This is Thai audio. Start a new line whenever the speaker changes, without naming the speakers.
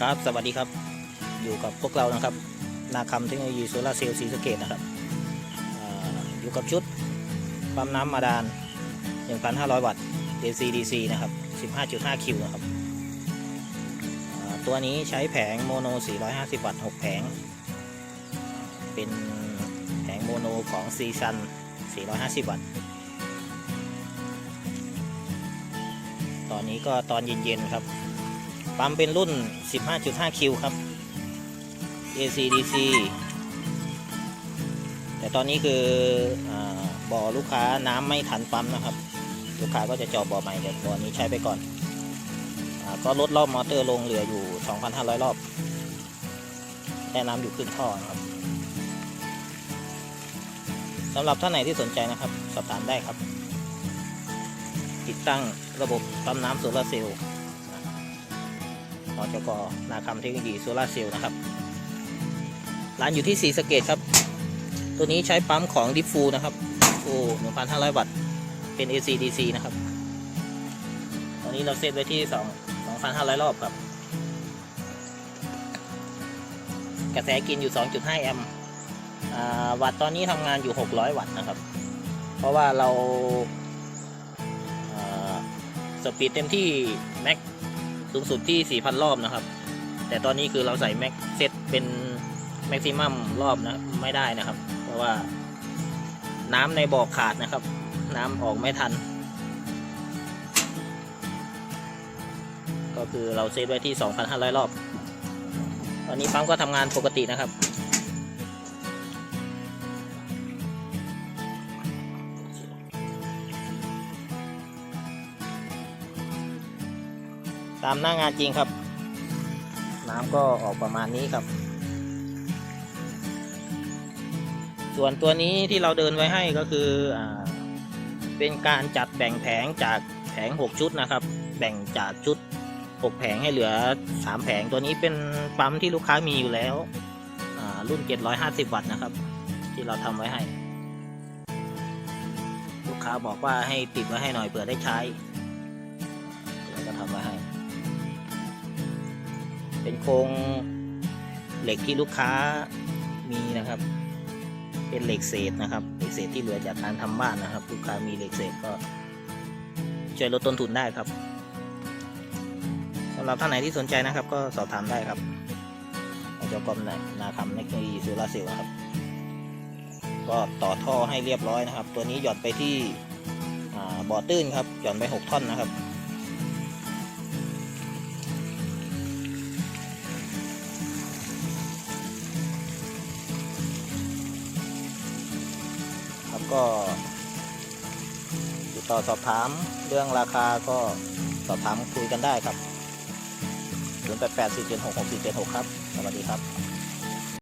ครับสวัสดีครับอยู่กับพวกเรานะครับ นาคำเทคโนโลยีโซลาเซลล์สีสเกตนะครับอ่าอยู่กับชุดปั๊มน้ำมาดาน 1,500 วัตต์ AC DC นะครับ 15.5 คิวนะครับตัวนี้ใช้แผงโมโน 450 วัตต์ 6 แผง เป็นแผงโมโนของซีซัน 450 วัตต์ ตอนนี้ก็ตอนเย็นๆครับ ปั๊มเป็นรุ่น 15.5 คิวครับ AC DC แต่ตอนนี้คืออบ่อลูกค้าน้ำไม่ทันปั๊มนะครับ ลูกค้าก็จะเจาะบ่อใหม่เดี๋ยวบ่อนี้ใช้ไปก่อนอก็ลดรอบมอเตอร์ลงเหลืออยู่ 2,500 รอบแต่น้ำอยู่ครึ่งท่อนะครับสำหรับท่านไหนที่สนใจนะครับ สอบถามได้ครับ ติดตั้งระบบปั๊มน้ำโซลาร์เซลล์ นจกนาคำเทคโนโลยีโซลาร์เซลล์นะครับ ร้านอยู่ที่สีสเกตครับ ตัวนี้ใช้ปั๊มของดิฟูนะครับโอ้1,500วัตต์เป็น AC DC นะครับตอนนี้เราเซตไว้ที่2 2,500รอบครับ กระแสกินอยู่2.5แอมป์วัตต์ตอนนี้ทำงานอยู่600วัตต์นะครับ เพราะว่าเราสปีดเต็มที่แม็ก สูงสุดที่ 4,000 รอบนะครับ แต่ตอนนี้คือเราใส่แม็กเซตเป็นแม็กซิมัมรอบนะไม่ได้นะครับ เพราะว่าน้ำในบ่อขาดนะครับ น้ำออกไม่ทัน ก็คือเราเซตไว้ที่ 2,500 รอบ ตอนนี้ปั๊มก็ทำงานปกตินะครับ ตามหน้างานจริงครับ น้ำก็ออกประมาณนี้ครับ ส่วนตัวนี้ที่เราเดินไว้ให้ก็คืออเป็นการจัดแบ่งแผงจากแผง 6 ชุดนะครับ แบ่งจากชุด 6 แผงให้เหลือ 3 แผงตัวนี้เป็นปั๊มที่ลูกค้ามีอยู่แล้วอ่ารุ่น 750 วัตต์นะครับ ที่เราทำไว้ให้ ลูกค้าบอกว่าให้ติดไว้ให้หน่อยเผื่อได้ใช้ เป็นโครงเหล็กที่ลูกค้ามีนะครับ เป็นเหล็กเศษนะครับเหล็กเศษที่เหลือจากการทำบ้านนะครับ ลูกค้ามีเหล็กเศษก็ช่วยลดต้นทุนได้ครับสำหรับท่านไหนที่สนใจนะครับ ก็สอบถามได้ครับเจ้ากรมนาคำเทคโนโลยีโซลาร์เซลล์นะครับ ก็ต่อท่อให้เรียบร้อยนะครับ ตัวนี้หยอนไปที่บ่อตื้นครับหย่อนไป 6 ท่อนนะครับ ก็ติดต่อสอบถามเรื่องราคาก็สอบถามคุยกันได้ครับ 0 8 8 4 7 6 6 4 7 6 ครับ สวัสดีครับ